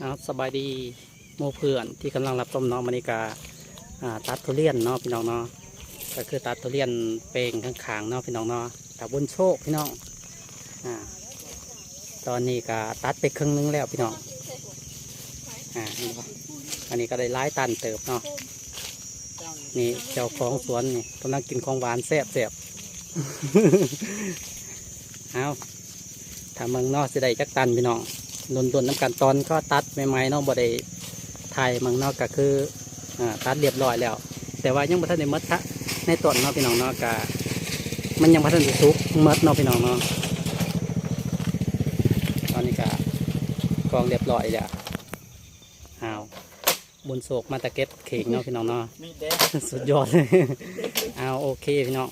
เอาสบายดีโมเพื่อนที่กำลังรับชมเนาะมานิกาตัดทุเรียนเนาะพี่น้องเนาะก็คือตัดทุเรียนเปลงข้างๆเนาะพี่น้องเนาะตะบนโชคพี่น้องอ่าตอนนี้ก็ตัดไปครึ่งนึงแล้วพี่น้องอ่าอันนี้ก็ได้ร้ายตันเติบเนาะนี่เจ้าของสวนนี่กำลังกินของหวานแซ่บแซ่บเอาถ้าเมืองนอกสิได้จักตันพี่น้อง โดนโดนน้ำกันตอนก็ตัดใหม่ๆเนาะบ่ได้ถ่ายเมืองนอกก็คืออ่าตัดเรียบร้อยแล้ว แต่ว่ายังบ่ทันได้หมดทะในต้นเนาะพี่น้องเนาะก็มันยังบ่ทันได้สุกหมดเนาะพี่น้องเนาะตอนนี้ก็กองเรียบร้อยแล้วอ้าวบุญโศกมาตะเก็บเข่งเนาะพี่น้องเนาะมีเด็กสุดยอดเลยเอาโอเคพี่น้อง